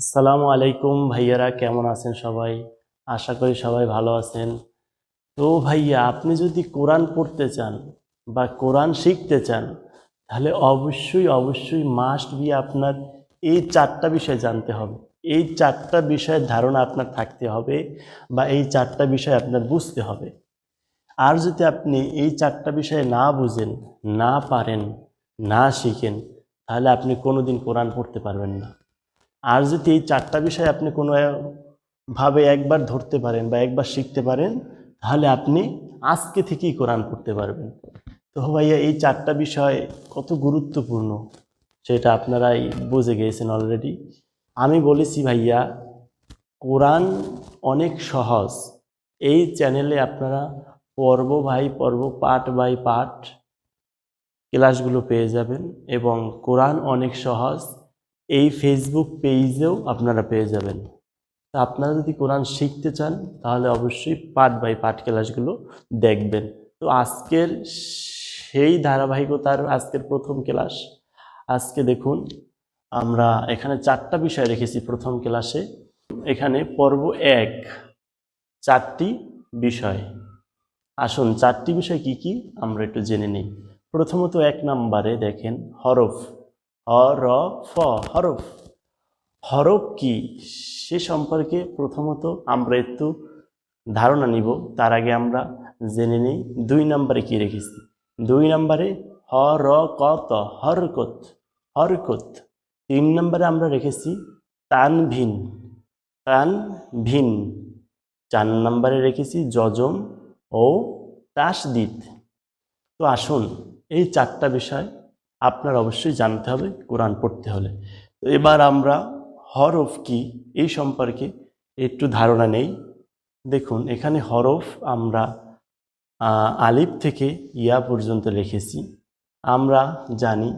আসসালামু আলাইকুম ভাইয়ারা, কেমন আছেন সবাই? আশা করি সবাই ভালো আছেন। তো ভাইয়া, আপনি যদি কোরআন পড়তে চান বা কোরআন শিখতে চান, তাহলে অবশ্যই অবশ্যই মাস্ট বি আপনার এই চারটা বিষয় জানতে হবে। এই চারটা বিষয়ের ধারণা আপনার থাকতে হবে বা এই চারটা বিষয় আপনার বুঝতে হবে। আর যদি আপনি এই চারটা বিষয়ে না বুঝেন, না পারেন, না শিখেন, তাহলে আপনি কোনোদিন কোরআন পড়তে পারবেন না। আর যদি এই চারটা বিষয় আপনি কোনো ভাবে একবার ধরতে পারেন বা একবার শিখতে পারেন, তাহলে আপনি আজকে থেকেই কোরআন পড়তে পারবেন। তো ভাইয়া, এই চারটা বিষয় কত গুরুত্বপূর্ণ সেটা আপনারাই বুঝে গিয়েছেন অলরেডি আমি বলেছি ভাইয়া, কোরআন অনেক সহজ। এই চ্যানেলে আপনারা পর্ব ভাই পর্ব পার্ট বাই পার্ট ক্লাসগুলো পেয়ে যাবেন এবং কোরআন অনেক সহজ। এই ফেসবুক পেজেও আপনারা পেয়ে যাবেন। তা আপনারা যদি কোরআন শিখতে চান, তাহলে অবশ্যই পার্ট বাই পার্ট ক্লাসগুলো দেখবেন। তো আজকের সেই ধারাবাহিকতার আজকের প্রথম ক্লাস আজকে দেখুন, আমরা এখানে চারটা বিষয় রেখেছি প্রথম ক্লাসে এখানে পর্ব এক, চারটি বিষয়। আসুন, চারটি বিষয় কি কি? আমরা একটু জেনে নিই। প্রথমত এক নম্বরে দেখেন হরফ। হরফ হরফ। হরফ কি? সে সম্পর্কে প্রথমত আমরা একটু ধারণা নিব। তার আগে আমরা জেনে নিই দুই নম্বরে কি রেখেছি। দুই নম্বরে হর কত হরকত হরকত। তিন নম্বরে আমরা রেখেছি তানভিন তানভিন। চার নম্বরে রেখেছি যজম ও তাসদিদ। তো আসুন এই চারটা বিষয় আপনার অবশ্যই জানতে হবে, কোরআন পড়তে হলে। তো এবার আমরা হরফ কি, এই সম্পর্কে একটু ধারণা নেই। দেখুন, এখানে হরফ আমরা আলিফ থেকে ইয়া পর্যন্ত লিখেছি। আমরা জানি,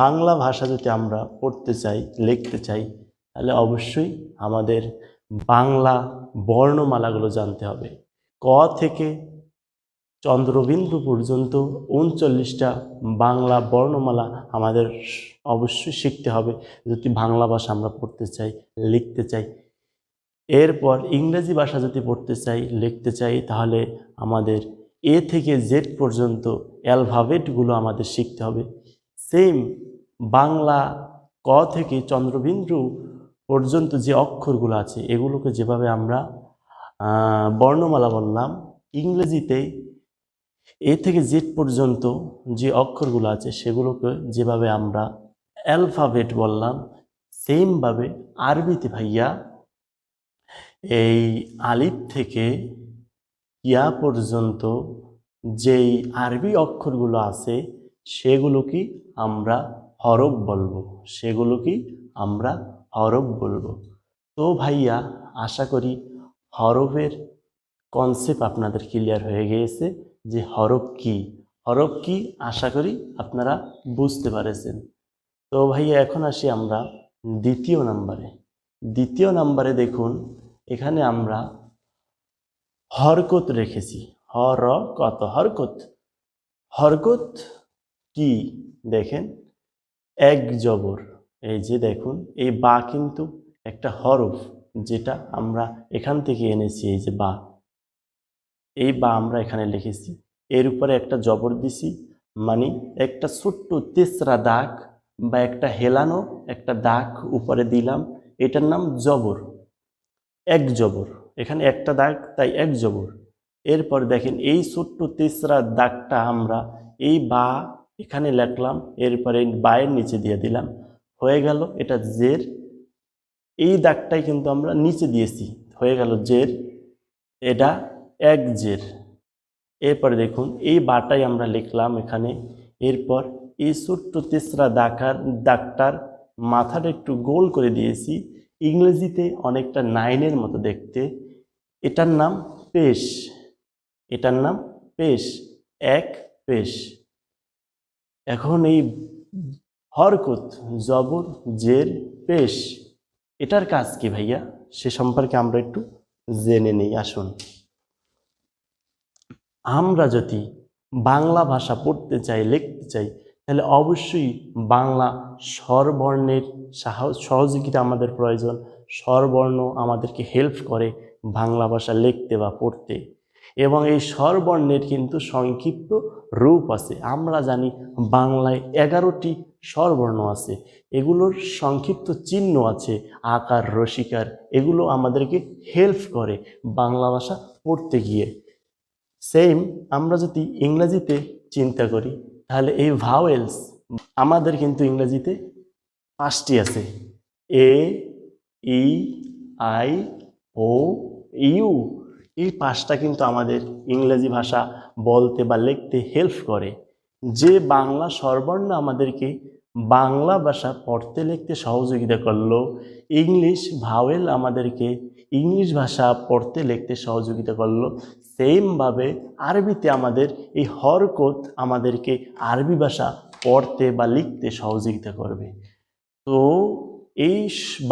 বাংলা ভাষা যদি আমরা পড়তে চাই, লিখতে চাই, তাহলে অবশ্যই আমাদের বাংলা বর্ণমালাগুলো জানতে হবে। ক থেকে চন্দ্রবিন্দু পর্যন্ত উনচল্লিশটা বাংলা বর্ণমালা আমাদের অবশ্যই শিখতে হবে। যদি বাংলা ভাষা আমরা পড়তে চাই, লিখতে চাই, এরপর ইংরেজি ভাষা যদি পড়তে চাই, লিখতে চাই, তাহলে আমাদের এ থেকে জেড পর্যন্ত অ্যালফাবেটগুলো আমাদের শিখতে হবে। সেম বাংলা ক থেকে চন্দ্রবিন্দু পর্যন্ত যে অক্ষরগুলো আছে, এগুলোকে যেভাবে আমরা বর্ণমালা বললাম, ইংরেজিতে এ থেকে জেড পর্যন্ত যে অক্ষরগুলো আছে সেগুলোকে যেভাবে আমরা অ্যালফাবেট বললাম, সেমভাবে আরবিতে ভাইয়া এই আলিফ থেকে ইয়া পর্যন্ত যেই আরবি অক্ষরগুলো আছে সেগুলো কি আমরা হরফ বলব সেগুলো কি আমরা হরফ বলব। তো ভাইয়া, আশা করি হরফের কনসেপ্ট আপনাদের ক্লিয়ার হয়ে গিয়েছে। যে হরফ কি? হরফ কি? আশা করি আপনারা বুঝতে পারেছেন। তো ভাইয়া, এখন আসি আমরা দ্বিতীয় নাম্বারে। দ্বিতীয় নাম্বারে দেখুন, এখানে আমরা হরকত রেখেছি। হর কত হরকত। হরকত কি? দেখেন, এক জবর। এই যে দেখুন, এই বা কিন্তু একটা হরফ যেটা আমরা এখান থেকে এনেছি, এই যে বা। এই বা আমরা এখানে লিখেছি। এর উপরে একটা জবর দিছি মানে একটা ছোট্ট তেসরা দাগ বা একটা হেলানো একটা দাগ উপরে দিলাম। এটার নাম জবর। এক জবর। এখানে একটা দাগ, তাই এক জবর। এরপর দেখেন এই ছোট্ট তেসরা দাগটা আমরা এই বা এখানে লেখলাম, এরপরে বায়ের নিচে দিয়ে দিলাম। হয়ে গেল এটা জের। এই দাগটাই কিন্তু আমরা নিচে দিয়েছি। হয়ে গেল জের। এটা এক জের। এরপরে দেখুন, এই বাটাই আমরা লিখলাম এখানে। এরপর এই ছোট্ট তেসরা দাকার দাগটার মাথাটা একটু গোল করে দিয়েছি। ইংরেজিতে অনেকটা নাইনের মতো দেখতে। এটার নাম পেশ। এটার নাম পেশ। এক পেশ। এখন এই হরকত, জবর, জের, পেশ, এটার কাজ কি ভাইয়া? সে সম্পর্কে আমরা একটু জেনে নিই, আসুন। আমরা যদি বাংলা ভাষা পড়তে চাই, লিখতে চাই, তাহলে অবশ্যই বাংলা স্বরবর্ণের সাহ- সহযোগিতা আমাদের প্রয়োজন। স্বরবর্ণ আমাদেরকে হেল্প করে বাংলা ভাষা লিখতে বা পড়তে। এবং এই স্বরবর্ণের কিন্তু সংক্ষিপ্ত রূপ আছে। আমরা জানি বাংলায় এগারোটি স্বরবর্ণ আছে। এগুলোর সংক্ষিপ্ত চিহ্ন আছে, আকার, রসিকার, এগুলো আমাদেরকে হেল্প করে বাংলা ভাষা পড়তে গিয়ে। সেম আমরা যদি ইংরাজিতে চিন্তা করি, তাহলে এই ভাওয়েলস আমাদের কিন্তু ইংরেজিতে পাঁচটি আছে। এ ই আই ও ইউ এই পাঁচটা কিন্তু আমাদের ইংরেজি ভাষা বলতে বা লিখতে হেল্প করে। যে বাংলা স্বরবর্ণ আমাদেরকে বাংলা ভাষা পড়তে লিখতে সহযোগিতা করল ইংলিশ ভাওয়েল আমাদেরকে ইংলিশ ভাষা পড়তে, লিখতে সহযোগিতা করল। সেমভাবে আরবিতে আমাদের এই হরকত আমাদেরকে আরবি ভাষা পড়তে বা লিখতে সহযোগিতা করবে। তো এই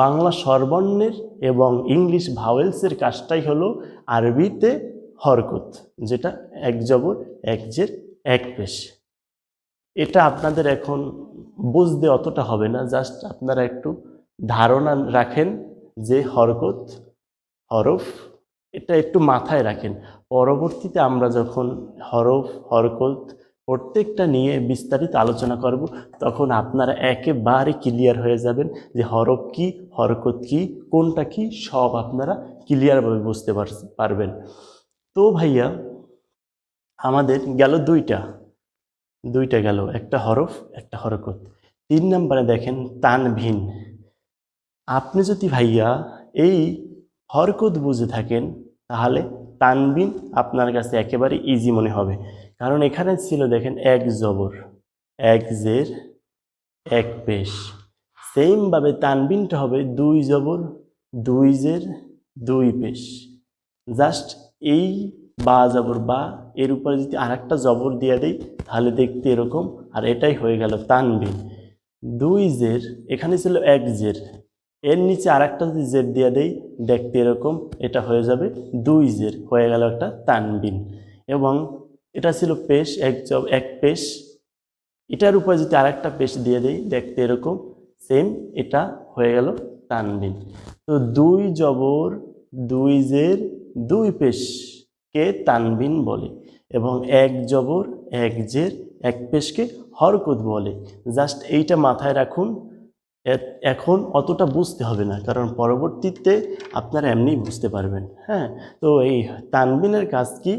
বাংলা স্বরবর্ণের এবং ইংলিশ ভাওয়েলসের কাজটাই হলো আরবিতে হরকত, যেটা এক জবর এক জের, এক পেশ। এটা আপনাদের এখন বুঝতে অতটা হবে না, জাস্ট আপনারা একটু ধারণা রাখেন যে হরকত হরফ, এটা একটু মাথায় রাখেন। পরবর্তীতে আমরা যখন হরফ, হরকত প্রত্যেকটা নিয়ে বিস্তারিত আলোচনা করব, তখন আপনারা একেবারে ক্লিয়ার হয়ে যাবেন যে হরফ কি, হরকত কি, কোনটা কি, সব আপনারা ক্লিয়ারভাবে বুঝতে পার- পারবেন। তো ভাইয়া, আমাদের গেল দুইটা দুইটা গেল, একটা হরফ, একটা হরকত। তিন নম্বরে দেখেন তানভিন। আপনি যদি ভাইয়া এই হরকত বুঝে থাকেন, তাহলে তানবিন আপনার কাছে একেবারে ইজি মনে হবে। কারণ এখানে ছিল দেখেন এক জবর, এক জের, এক পেশ। সেমভাবে তানবিনটা হবে দুই জবর, দুই জের, দুই পেশ। জাস্ট এই বা জবর বা, এর উপরে যদি আরেকটা জবর দিয়ে দেই, তাহলে দেখতে এরকম, আর এটাই হয়ে গেল তানবিন। দুই জের, এখানে ছিল এক জের। এর নিচে আরেকটা যদি জের দিয়ে দেই, দেখতে এরকম, এটা হয়ে যাবে দুই জের হয়ে গেল একটা তানবিন। এবং এটা ছিল পেশ, এক জব এক পেশ। এটার উপরে যদি আরেকটা পেশ দিয়ে দেই, দেখতে এরকম সেম এটা হয়ে গেল তানবিন। তো দুই জবর, দুই জের, দুই পেশকে তানবিন বলে এবং এক জবর, এক জের, এক পেশকে হরকত বলে। জাস্ট এইটা মাথায় রাখুন এখন অতটা বুঝতে হবে না, কারণ পরবর্তীতে আপনারা এমনি বুঝতে পারবেন হ্যাঁ? তো এই তানবিনের কাজ কি?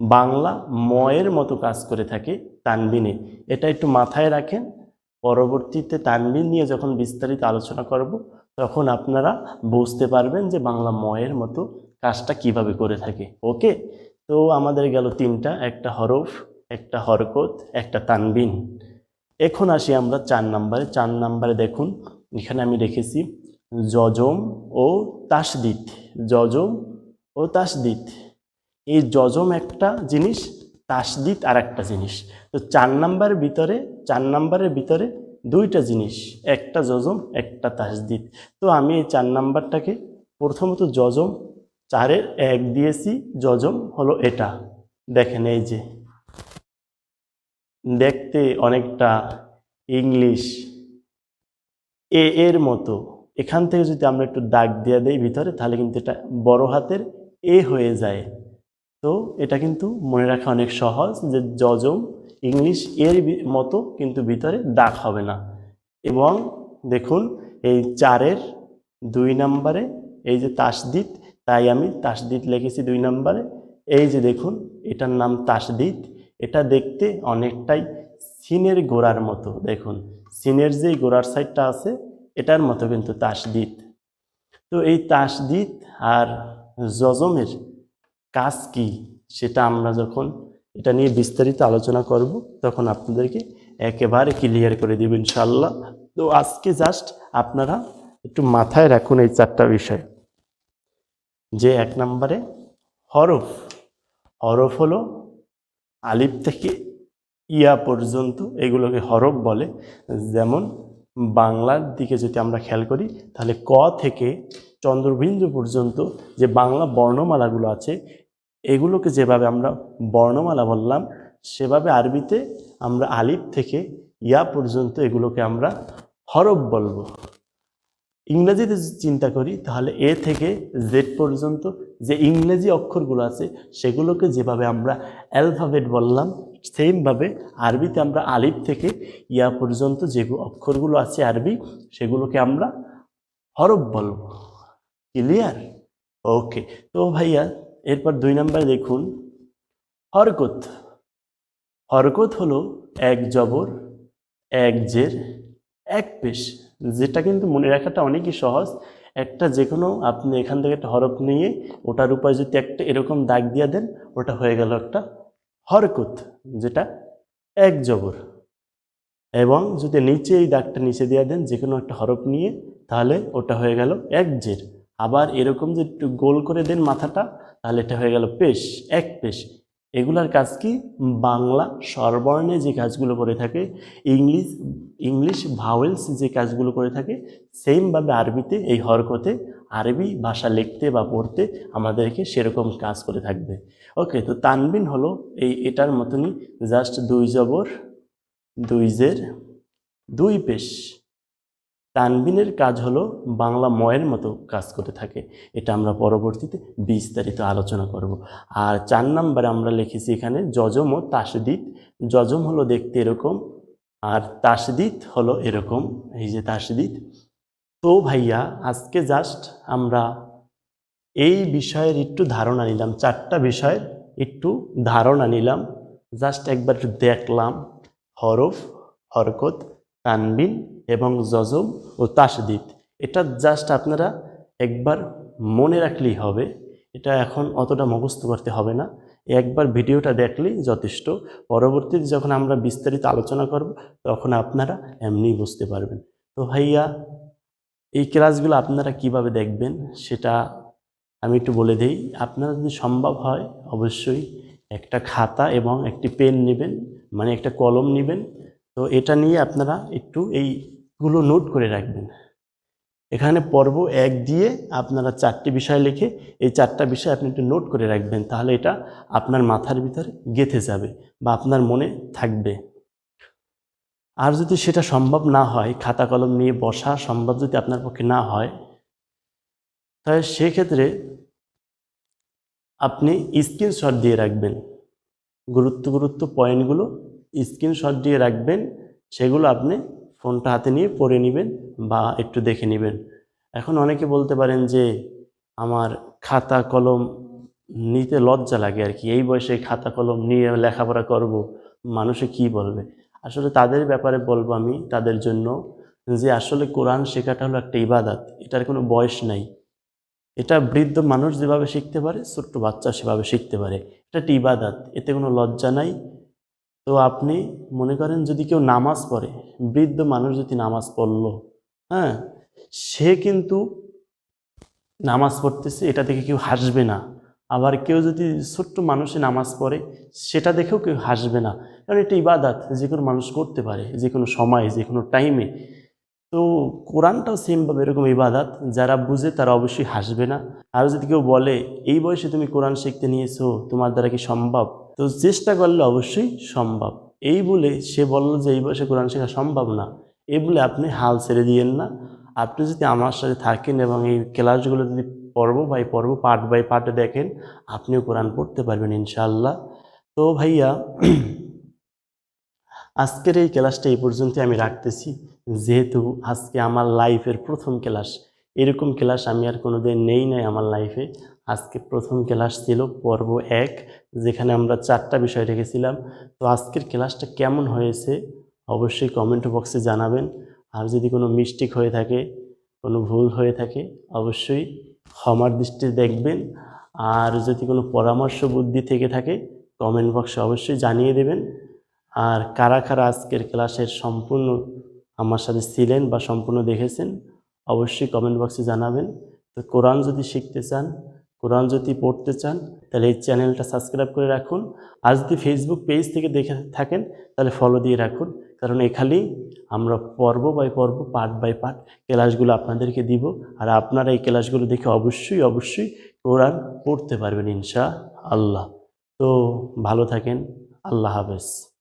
বাংলা ময়ের মতো কাজ করে থাকে তানবিনে। এটা একটু মাথায় রাখেন, পরবর্তীতে তানবিন নিয়ে যখন বিস্তারিত আলোচনা করব, তখন আপনারা বুঝতে পারবেন যে বাংলা ময়ের মতো কাজটা কীভাবে করে থাকে, ওকে? তো আমাদের গেল তিনটা, একটা হরফ, একটা হরকত, একটা তানবিন। এখন আসি আমরা চার নাম্বারে। চার নাম্বারে দেখুন, এখানে আমি রেখেছি যজম ও তাসদিত যজম ও তাসদিত এই যজম একটা জিনিস তাসদিত আর একটা জিনিস। তো চার নাম্বারের ভিতরে, চার নাম্বারের ভিতরে দুইটা জিনিস, একটা যজম, একটা তাসদিত তো আমি এই চার নাম্বারটাকে প্রথমত যজম, চারের এক দিয়েছি, যজম হলো এটা। দেখেন এই যে। দেখতে অনেকটা ইংলিশ। এ, এর মতো। এখান থেকে যদি আমরা একটু দাগ দিয়ে দেই ভিতরে, তাহলে কিন্তু এটা বড় হাতের এ হয়ে যায়। তো এটা কিন্তু মনে রাখা অনেক সহজ যে যজম ইংলিশ এর মতো কিন্তু ভিতরে দাগ হবে না। এবং দেখুন, এই চারের দুই নম্বরে এই যে তাসদিত তাই আমি তাসদিত লিখেছি দুই নম্বরে। এই যে দেখুন, এটার নাম তাসদিত এটা দেখতে অনেকটাই সিনের গোড়ার মতো। দেখুন, সিনের যেই গোড়ার সাইডটা আছে, এটার মতো কিন্তু তাসদিত তো এই তাসদিত আর যজমের কাজ কি সেটা আমরা যখন এটা নিয়ে বিস্তারিত আলোচনা করব, তখন আপনাদেরকে একেবারে ক্লিয়ার করে দিব ইনশাল্লাহ তো আজকে জাস্ট আপনারা একটু মাথায় রাখুন এই চারটা বিষয়। যে এক নম্বরে হরফ। হরফ হলো আলিফ থেকে ইয়া পর্যন্ত এগুলোকে হরফ বলে। যেমন বাংলার দিকে যদি আমরা খেয়াল করি, তাহলে ক থেকে চন্দ্রবিন্দু পর্যন্ত যে বাংলা বর্ণমালাগুলো আছে, এগুলোকে যেভাবে আমরা বর্ণমালা বললাম, সেভাবে আরবিতে আমরা আলিফ থেকে ইয়া পর্যন্ত এগুলোকে আমরা হরফ বলব। ইংরেজিতে চিন্তা করি, তাহলে এ থেকে জেড পর্যন্ত যে ইংরেজি অক্ষরগুলো আছে, সেগুলোকে যেভাবে আমরা অ্যালফাবেট বললাম, সেমভাবে আরবিতে আমরা আলিফ থেকে ইয়া পর্যন্ত যে অক্ষরগুলো আছে আরবি, সেগুলোকে আমরা হরফ বলব। ক্লিয়ার ওকে তো ভাইয়া, এরপর দুই নম্বরে দেখুন। হরকত। হরকত হলো এক জবর, এক জের, এক পেশ। যেটা কিন্তু মনে রাখাটা অনেকই সহজ। একটা যে কোনো আপনি এখান থেকে একটা হরফ নিয়ে ওটার উপরে যদি একটা এরকম দাগ দিয়ে দেন, ওটা হয়ে গেল একটা হরকত, যেটা এক জবর। এবং যদি নিচে এই দাগটা নিচে দিয়ে দেন যে কোনো একটা হরফ নিয়ে, তাহলে ওটা হয়ে গেল এক জের। আবার এরকম যে একটু গোল করে দেন মাথাটা, তাহলে এটা হয়ে গেল পেশ, এক পেশ। এগুলার কাজ কি? বাংলা স্বরবর্ণে যে কাজগুলো করে থাকে, ইংলিশ ইংলিশ ভাওয়েলস যে কাজগুলো করে থাকে সেমভাবে আরবিতে এই হরকতে আরবি ভাষা লিখতে বা পড়তে আমাদেরকে সেরকম কাজ করে থাকবে। ওকে তো তানবিন হলো এই এটার মতনই জাস্ট দুই জবর, দুই জের, দুই পেশ। তানবিনের কাজ হলো বাংলা ময়ের মতো কাজ করে থাকে। এটা আমরা পরবর্তীতে বিস্তারিত আলোচনা করব। আর চার নাম্বারে আমরা লিখেছি এখানে, যজম ও তাসদিদ। যজম হলো দেখতে এরকম, আর তাসদিদ হলো এরকম। এই যে তাসদিদ, তো ভাইয়া, আজকে জাস্ট আমরা এই বিষয়ের একটু ধারণা নিলাম, চারটা বিষয়ের একটু ধারণা নিলাম। জাস্ট একবার একটু দেখলাম, হরফ, হরকত তানবিন এবং জজম ও তাসদিদ এটা জাস্ট আপনারা একবার মনে রাখলেই হবে, এটা এখন অতটা মুখস্থ করতে হবে না। একবার ভিডিওটা দেখলেই যথেষ্ট। পরবর্তীতে যখন আমরা বিস্তারিত আলোচনা করব, তখন আপনারা এমনিই বুঝতে পারবেন। তো ভাইয়া, এই ক্লাসগুলো আপনারা কীভাবে দেখবেন সেটা আমি একটু বলে দিই। আপনারা যদি সম্ভব হয়, অবশ্যই একটা খাতা এবং একটি পেন নেবেন মানে একটা কলম নেবেন তো এটা নিয়ে আপনারা একটু এইগুলো নোট করে রাখবেন। এখানে পর্ব এক দিয়ে আপনারা চারটি বিষয় লিখে এই চারটা বিষয় আপনি একটু নোট করে রাখবেন, তাহলে এটা আপনার মাথার ভিতরে গেঁথে যাবে বা আপনার মনে থাকবে। আর যদি সেটা সম্ভব না হয়, খাতা কলম নিয়ে বসা সম্ভব যদি আপনার পক্ষে না হয়, তাহলে সেক্ষেত্রে আপনি স্ক্রিনশট দিয়ে রাখবেন। গুরুত্ব গুরুত্ব পয়েন্টগুলো স্ক্রিনশট দিয়ে রাখবেন, সেগুলো আপনি ফোনটা হাতে নিয়ে পড়ে নেবেন বা একটু দেখে নেবেন। এখন অনেকে বলতে পারেন যে, আমার খাতা কলম নিতে লজ্জা লাগে আর কি, এই বয়সে খাতা কলম নিয়ে লেখাপড়া করব, মানুষে কি বলবে? আসলে তাদের ব্যাপারে বলব আমি, তাদের জন্য যে, আসলে কোরআন শেখাটা হলো একটা ইবাদাত, এটার কোনো বয়স নাই। এটা বৃদ্ধ মানুষ যেভাবে শিখতে পারে, ছোট্ট বাচ্চা সেভাবে শিখতে পারে। এটা একটা ইবাদাত, এতে কোনো লজ্জা নাই। তো আপনি মনে করেন যদি কেউ নামাজ পড়ে, বৃদ্ধ মানুষ যদি নামাজ পড়ল হ্যাঁ? সে কিন্তু নামাজ পড়তেছে, এটা দেখে কেউ হাসবে না। আবার কেউ যদি ছোট্ট মানুষে নামাজ পড়ে, সেটা দেখেও কেউ হাসবে না। কারণ এটা ইবাদাত, যে কোনো মানুষ করতে পারে, যে কোনো সময়ে, যে কোনো টাইমে তো কোরআনটাও সেমভাবে এরকম ইবাদাত, যারা বুঝে তারা অবশ্যই হাসবে না। আর যদি কেউ বলে, এই বয়সে তুমি কোরআন শিখতে নিয়েছো, তোমার দ্বারা কি সম্ভব? তো চেষ্টা করলে অবশ্যই সম্ভব। এই বলে সে বলল যে, এই বয়সে কোরআন শেখা সম্ভব না। এই বলে আপনি হাল ছেড়ে দিয়েন না। আপনি যদি আমার সাথে থাকেন এবং এই ক্লাসগুলো যদি পর্ব বাই পর্ব পার্ট বাই পার্টে দেখেন, আপনিও কোরআন পড়তে পারবেন ইনশাআল্লাহ। তো ভাইয়া আজকের এই ক্লাসটা এই পর্যন্ত আমি রাখতেছি। যেহেতু আজকে আমার লাইফের প্রথম ক্লাস, এরকম ক্লাস আমি আর কোনো দিন নেই নাই আমার লাইফে। আজকে প্রথম ক্লাস ছিল পর্ব এক, যেখানে আমরা চারটা বিষয় রেখেছিলাম। তো আজকের ক্লাসটা কেমন হয়েছে অবশ্যই কমেন্ট বক্সে জানাবেন। আর যদি কোনো মিস্টেক হয়ে থাকে, কোনো ভুল হয়ে থাকে, অবশ্যই ক্ষমার দৃষ্টি দেখবেন। আর যদি কোনো পরামর্শ বুদ্ধি থেকে থাকে কমেন্ট বক্সে অবশ্যই জানিয়ে দেবেন। আর কারা কারা আজকের ক্লাসের সম্পূর্ণ আমার সাথে ছিলেন বা সম্পূর্ণ দেখেছেন, অবশ্যই কমেন্ট বক্সে জানাবেন। তো কোরআন যদি শিখতে চান, কোরআন যদি পড়তে চান, তাহলে এই চ্যানেলটা সাবস্ক্রাইব করে রাখুন। আর যদি ফেসবুক পেজ থেকে দেখে থাকেন, তাহলে ফলো দিয়ে রাখুন। কারণ এখানেই আমরা পর্ব বাই পর্ব পার্ট বাই পার্ট ক্লাসগুলো আপনাদেরকে দিব। আর আপনারা এই ক্লাসগুলো দেখে অবশ্যই অবশ্যই কোরআন পড়তে পারবেন ইনশা আল্লাহ তো ভালো থাকেন, আল্লাহ হাফেজ।